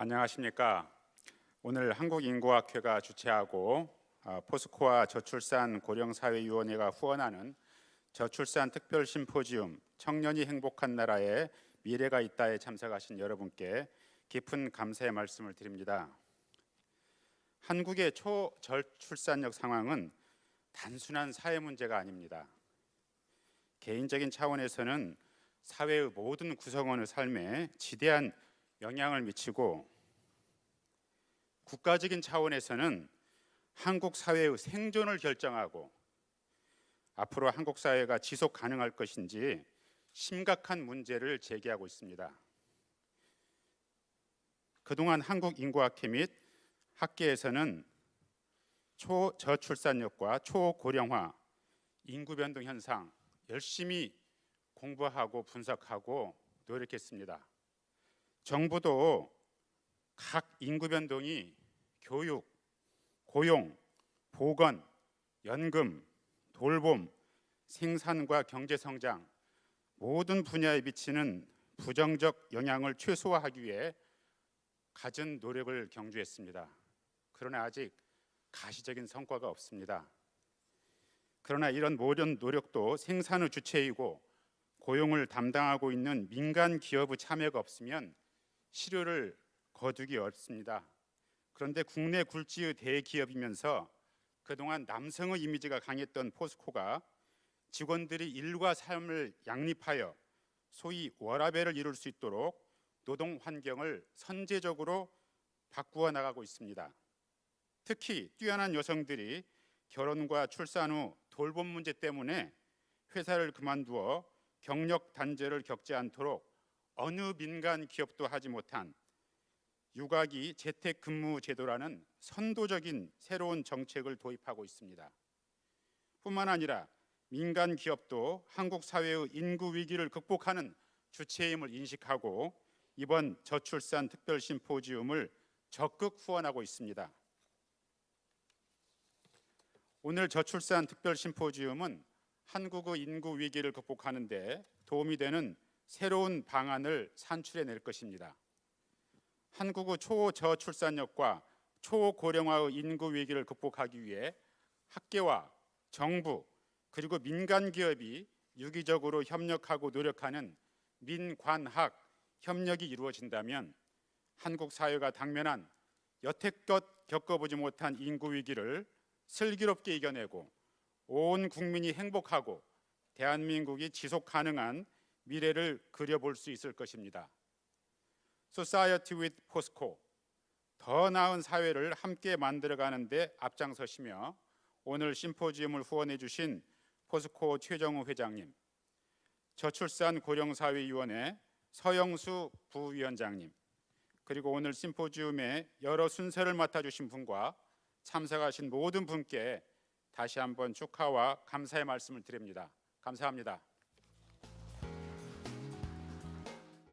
안녕하십니까. 오늘 한국인구학회가 주최하고 어, 포스코와 저출산 고령사회위원회가 후원하는 저출산 특별 심포지움 청년이 행복한 나라에 미래가 있다에 참석하신 여러분께 깊은 감사의 말씀을 드립니다. 한국의 초저출산력 상황은 단순한 사회 문제가 아닙니다. 개인적인 차원에서는 사회의 모든 구성원의 삶에 지대한 영향을 미치고 국가적인 차원에서는 한국 사회의 생존을 결정하고 앞으로 한국 사회가 지속 가능할 것인지 심각한 문제를 제기하고 있습니다. 그동안 한국 인구학회 및 학계에서는 초저출산력과 초고령화, 인구 변동 현상 열심히 공부하고 분석하고 노력했습니다. 정부도 각 인구 변동이 교육, 고용, 보건, 연금, 돌봄, 생산과 경제 성장 모든 분야에 미치는 부정적 영향을 최소화하기 위해 갖은 노력을 경주했습니다. 그러나 아직 가시적인 성과가 없습니다. 그러나 이런 모든 노력도 생산의 주체이고 고용을 담당하고 있는 민간 기업의 참여가 없으면 실효를 거두기 어렵습니다. 그런데 국내 굴지의 대기업이면서 그동안 남성의 이미지가 강했던 포스코가 직원들이 일과 삶을 양립하여 소위 워라밸을 이룰 수 있도록 노동 환경을 선제적으로 바꾸어 나가고 있습니다. 특히 뛰어난 여성들이 결혼과 출산 후 돌봄 문제 때문에 회사를 그만두어 경력 단절을 겪지 않도록 어느 민간 기업도 하지 못한 육아기 재택 근무 제도라는 선도적인 새로운 정책을 도입하고 있습니다. 뿐만 아니라 민간 기업도 한국 사회의 인구 위기를 극복하는 주체임을 인식하고 이번 저출산 특별 심포지움을 적극 후원하고 있습니다. 오늘 저출산 특별 심포지움은 한국의 인구 위기를 극복하는 데 도움이 되는 새로운 방안을 산출해 낼 것입니다. 한국의 초저출산력과 초고령화의 인구 위기를 극복하기 위해 학계와 정부 그리고 민간 기업이 유기적으로 협력하고 노력하는 민관학 협력이 이루어진다면 한국 사회가 당면한 여태껏 겪어보지 못한 인구 위기를 슬기롭게 이겨내고 온 국민이 행복하고 대한민국이 지속 가능한 미래를 그려볼 수 있을 것입니다. Society with POSCO 더 나은 사회를 함께 만들어가는 데 앞장서시며 오늘 심포지움을 후원해 주신 포스코 최정우 회장님, 저출산 고령사회위원회 서영수 부위원장님, 그리고 오늘 심포지움의 여러 순서를 맡아주신 분과 참석하신 모든 분께 다시 한번 축하와 감사의 말씀을 드립니다. 감사합니다.